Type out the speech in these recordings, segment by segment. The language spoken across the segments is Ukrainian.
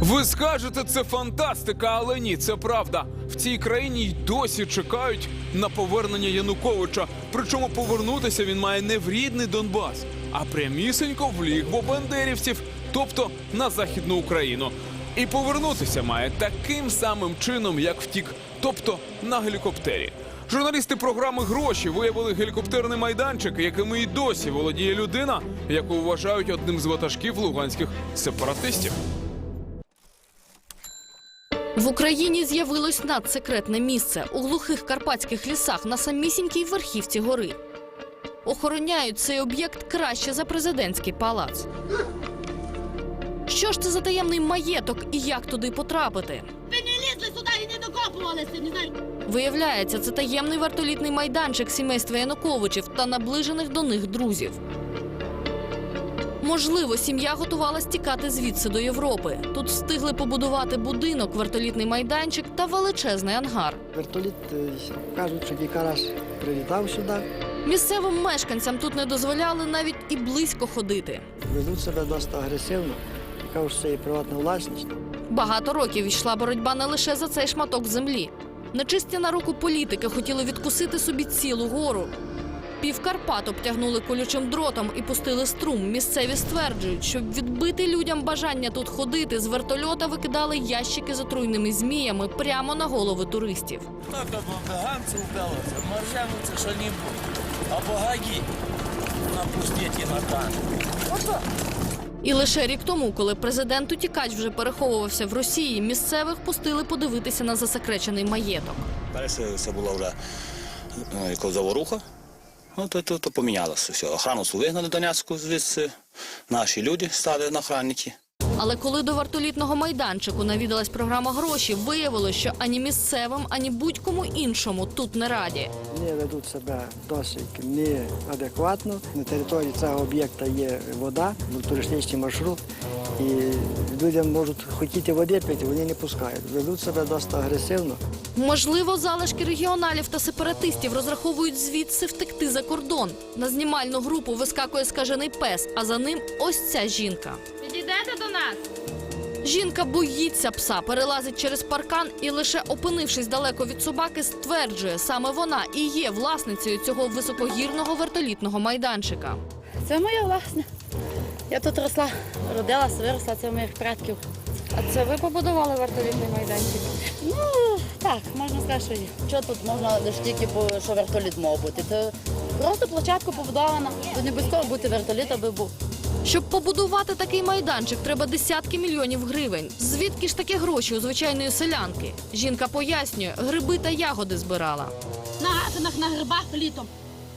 Ви скажете, це фантастика, але ні, це правда. В цій країні й досі чекають на повернення Януковича. Причому повернутися він має не в рідний Донбас, а прямісенько в лігво бандерівців, тобто на західну Україну. І повернутися має таким самим чином, як втік, тобто на гелікоптері. Журналісти програми гроші виявили гелікоптерний майданчик, яким і досі володіє людина, яку вважають одним з ватажків луганських сепаратистів. В Україні з'явилось надсекретне місце у глухих карпатських лісах на самісінькій верхівці гори. Охороняють цей об'єкт краще за президентський палац. Що ж це за таємний маєток і як туди потрапити? Ви не лізли сюди і не докопувалися, не знаю. Виявляється, це таємний вертолітний майданчик сімейства Януковичів та наближених до них друзів. Можливо, сім'я готувалась тікати звідси до Європи. Тут встигли побудувати будинок, вертолітний майданчик та величезний ангар. Вертоліт е, кажуть, що кілька прилітав сюди, Місцевим мешканцям тут не дозволяли навіть і близько ходити. ведуть себе досить агресивно. Кажуть, що це є приватна власність. Багато років йшла боротьба не лише за цей шматок землі. Нечисті на руку політики хотіли відкусити собі цілу гору. Пів Карпат обтягнули колючим дротом і пустили струм. Місцеві стверджують, щоб відбити людям бажання тут ходити, з вертольота викидали ящики з отруйними зміями прямо на голови туристів. Так або гаганці вдалося, моржану це що-небудь. Або гаї на пустеті на. І лише рік тому, коли президент утікач вже переховувався в Росії, місцевих пустили подивитися на засекречений маєток. Перше це була вже е, якась заворуха. Ну, то, то, то помінялося все. Охрану свою вигнали Донецьку звідси. Наші люди стали на охранники. Але коли до вартолітного майданчику навідалась програма гроші, виявилось, що ані місцевим, ані будь-кому іншому тут не раді. Вони ведуть себе досить неадекватно. На території цього об'єкта є вода, туристичний маршрут. І людям можуть хотіти води пити, вони не пускають. Ведуть себе досить агресивно. Можливо, залишки регіоналів та сепаратистів розраховують звідси втекти за кордон. На знімальну групу вискакує скажений пес, а за ним ось ця жінка. Підійдете до нас? Жінка боїться пса, перелазить через паркан і лише опинившись далеко від собаки, стверджує, саме вона і є власницею цього високогірного вертолітного майданчика. Це моя власне. Я тут росла, родилась, виросла, це моїх предків. А це ви побудували вертолітний майданчик? Ну, так, можна сказати, що. Що тут можна лише тільки, по- що вертоліт мав бути? Це просто площадка побудована. Тут не обов'язково бути вертоліт, аби був. Щоб побудувати такий майданчик, треба десятки мільйонів гривень. Звідки ж такі гроші у звичайної селянки? Жінка пояснює, гриби та ягоди збирала. На гатинах, на грибах літом.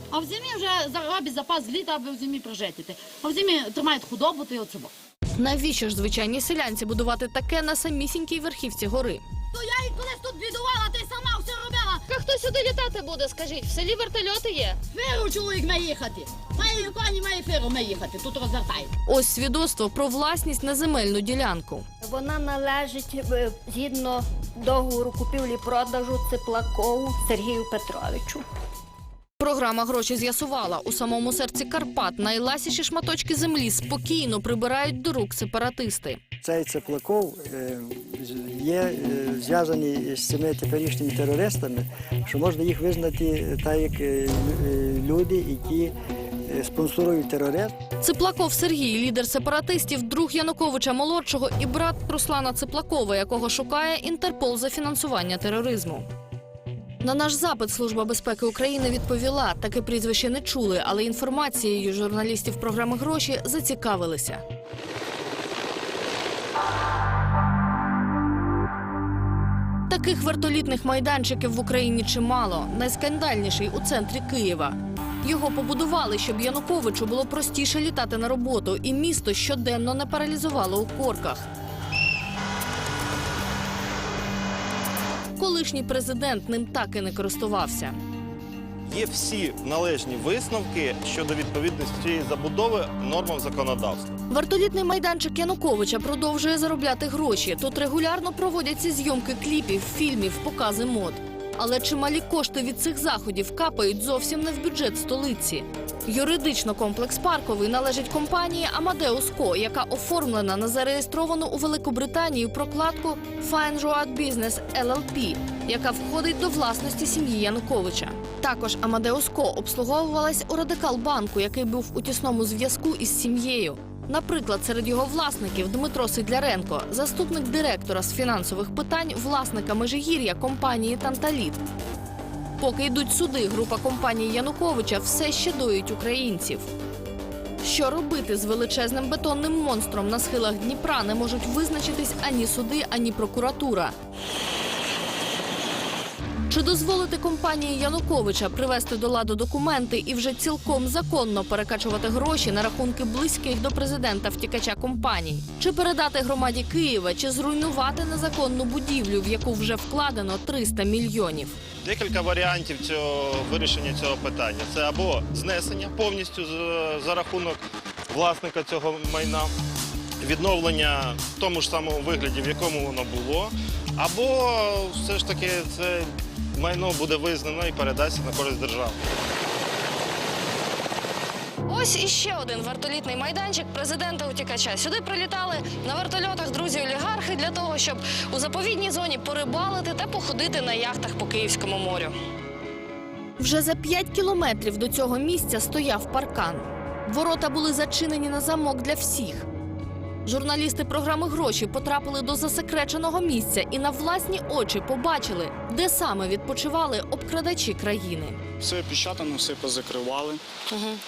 А в зимі вже за- роблять запас літа, аби в зимі прожити. А в зимі тримають худобу, то й оцього. Навіщо ж звичайній селянці будувати таке на самісінькій верхівці гори? То я і колись тут бідувала, ти сама все робила. А хто сюди літати буде, скажіть? В селі вертольоти є. Фиру чоловік має їхати. Має коні, має фиру має їхати. Тут розвертає. Ось свідоцтво про власність на земельну ділянку. Вона належить е, згідно договору купівлі-продажу Циплакову Сергію Петровичу. Програма гроші з'ясувала у самому серці Карпат. Найласіші шматочки землі спокійно прибирають до рук сепаратисти. Цей Цеплаков е, є е, зв'язаний з цими теперішніми терористами, що можна їх визнати так, як е, лю- люди, які спонсорують тероризм. Циплаков Сергій, лідер сепаратистів, друг Януковича молодшого і брат Руслана Циплакова, якого шукає Інтерпол за фінансування тероризму. На наш запит Служба безпеки України відповіла, таке прізвище не чули, але інформацією журналістів програми гроші зацікавилися. Таких вертолітних майданчиків в Україні чимало. Найскандальніший у центрі Києва. Його побудували, щоб Януковичу було простіше літати на роботу, і місто щоденно не паралізувало у корках. Колишній президент ним так і не користувався. Є всі належні висновки щодо відповідності цієї забудови нормам законодавства. Вертолітний майданчик Януковича продовжує заробляти гроші. Тут регулярно проводяться зйомки кліпів, фільмів, покази мод. Але чималі кошти від цих заходів капають зовсім не в бюджет столиці. Юридично комплекс парковий належить компанії Amadeus Co., яка оформлена на зареєстровану у Великобританії прокладку Fine Road Business LLP, яка входить до власності сім'ї Януковича. Також Amadeus Co. обслуговувалась у Радикал-банку, який був у тісному зв'язку із сім'єю. Наприклад, серед його власників Дмитро Сидляренко, заступник директора з фінансових питань, власника Межигір'я компанії Танталіт. Поки йдуть суди, група компаній Януковича все ще доїть українців. Що робити з величезним бетонним монстром на схилах Дніпра не можуть визначитись ані суди, ані прокуратура. Чи дозволити компанії Януковича привести до ладу документи і вже цілком законно перекачувати гроші на рахунки близьких до президента втікача компаній? Чи передати громаді Києва, чи зруйнувати незаконну будівлю, в яку вже вкладено 300 мільйонів? Декілька варіантів цього вирішення цього питання. Це або знесення повністю за рахунок власника цього майна, відновлення в тому ж самому вигляді, в якому воно було, або все ж таки це майно буде визнано і передасться на користь держави. Ось іще один вертолітний майданчик президента утікача. Сюди прилітали на вертольотах друзі-олігархи для того, щоб у заповідній зоні порибалити та походити на яхтах по Київському морю. Вже за 5 кілометрів до цього місця стояв паркан. Ворота були зачинені на замок для всіх. Журналісти програми гроші потрапили до засекреченого місця і на власні очі побачили, де саме відпочивали обкрадачі країни. Все опечатано, все позакривали.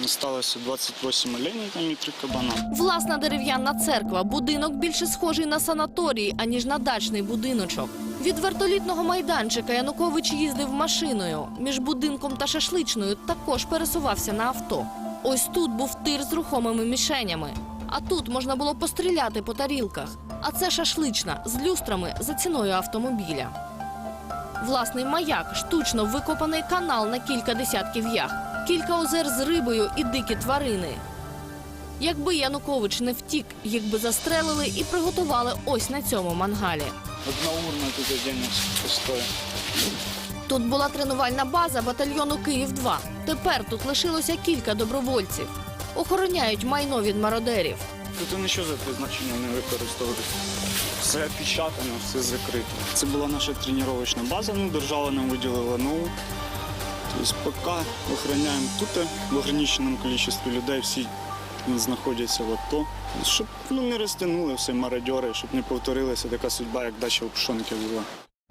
Осталося 28 оленей там і три кабана. Власна дерев'яна церква, будинок більше схожий на санаторій, аніж на дачний будиночок. Від вертолітного майданчика Янукович їздив машиною. Між будинком та шашличною також пересувався на авто. Ось тут був тир з рухомими мішенями. А тут можна було постріляти по тарілках. А це шашлична з люстрами за ціною автомобіля. Власний маяк, штучно викопаний канал на кілька десятків яхт, кілька озер з рибою і дикі тварини. Якби Янукович не втік, їх би застрелили і приготували ось на цьому мангалі. Одна урна тут денег пустое. Тут була тренувальна база батальйону Київ 2 Тепер тут лишилося кілька добровольців. Охороняють майно від мародерів. Тут нічого за призначенням не використовується. Все опечатано, все закрито. Це була наша тренувальна база, ну, держава нам виділила нову. Тобто поки охороняємо тут в ограниченому кількості людей, всі знаходяться в АТО. Щоб ну, не розтягнули все мародьори, щоб не повторилася така судьба, як дача Пшонки була.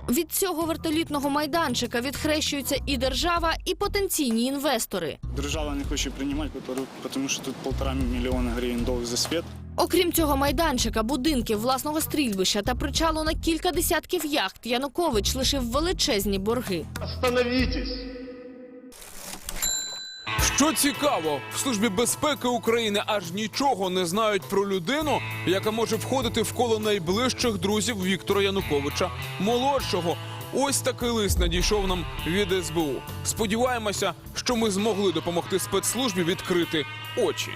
Від цього вертолітного майданчика відхрещуються і держава, і потенційні інвестори. Держава не хоче приймати, тому що тут полтора мільйона гривень долг за світ. Окрім цього майданчика, будинків, власного стрільбища та причалу на кілька десятків яхт Янукович лишив величезні борги. Що цікаво, в службі безпеки України аж нічого не знають про людину, яка може входити в коло найближчих друзів Віктора Януковича, молодшого. Ось такий лист надійшов нам від СБУ. Сподіваємося, що ми змогли допомогти спецслужбі відкрити очі.